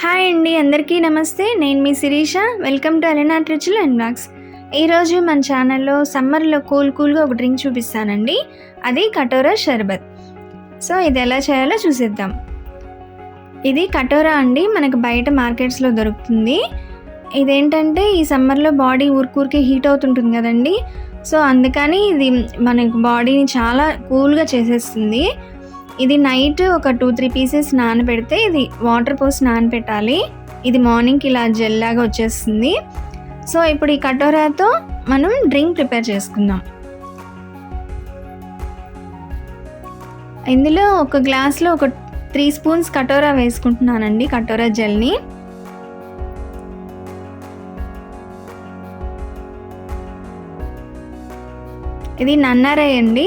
Hi అండి అందరికీ నమస్తే. నేను మీ శిరీష. వెల్కమ్ టు అలెనా ట్రిచుల్ అండ్ బ్లాగ్స్ ఈరోజు మన ఛానల్లో సమ్మర్లో కూల్ కూల్గా ఒక డ్రింక్ చూపిస్తానండి. అది కటోరా షర్బత్. సో ఇది ఎలా చేయాలో చూసేద్దాం. ఇది కటోరా అండి మనకు బయట మార్కెట్స్లో దొరుకుతుంది. ఇదేంటంటే ఈ సమ్మర్లో బాడీ ఊరికూరికే హీట్ అవుతుంటుంది కదండి. సో అందుకని ఇది మనకు బాడీని చాలా కూల్గా చేసేస్తుంది. ఇది నైట్ ఒక టూ త్రీ పీసెస్ నానబెడితే ఇది వాటర్ పోసి నానబెట్టాలి. ఇది మార్నింగ్కి ఇలా జెల్ లాగా వచ్చేస్తుంది. సో ఇప్పుడు ఈ కటోరాతో మనం డ్రింక్ ప్రిపేర్ చేసుకుందాం. ఇందులో ఒక గ్లాస్లో ఒక త్రీ స్పూన్స్ కటోరా వేసుకుంటున్నానండి కటోరా జెల్ని. ఇది నన్నారాయ్ అండి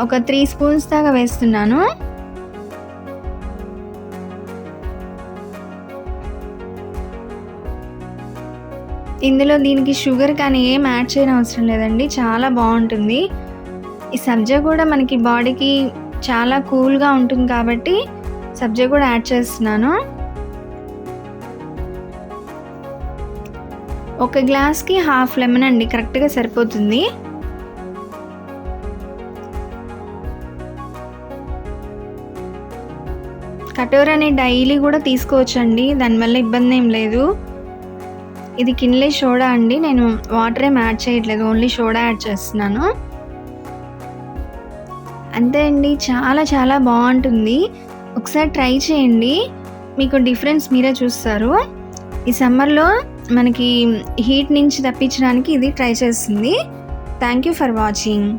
ఒక త్రీ స్పూన్స్ దాకా వేస్తున్నాను. ఇందులో దీనికి షుగర్ కానీ ఏం యాడ్ చేయడం అవసరం లేదండి చాలా బాగుంటుంది. ఈ సబ్జా కూడా మనకి బాడీకి చాలా కూల్గా ఉంటుంది కాబట్టి సబ్జా కూడా యాడ్ చేస్తున్నాను. ఒక గ్లాస్కి హాఫ్ లెమన్ అండి కరెక్ట్గా సరిపోతుంది. కటోరాని డైలీ కూడా తీసుకోవచ్చండి. దానివల్ల ఇబ్బంది ఏం లేదు. ఇది కిన్లే సోడా అండి. నేను వాటర్ ఏం యాడ్ చేయట్లేదు. ఓన్లీ సోడా యాడ్ చేస్తున్నాను. అంతే అండి. చాలా చాలా బాగుంటుంది. ఒకసారి ట్రై చేయండి. మీకు డిఫరెన్స్ మీరే చూస్తారు. ఈ సమ్మర్లో మనకి హీట్ నుంచి తప్పించడానికి ఇది ట్రై చేస్తుంది. Thank you for watching.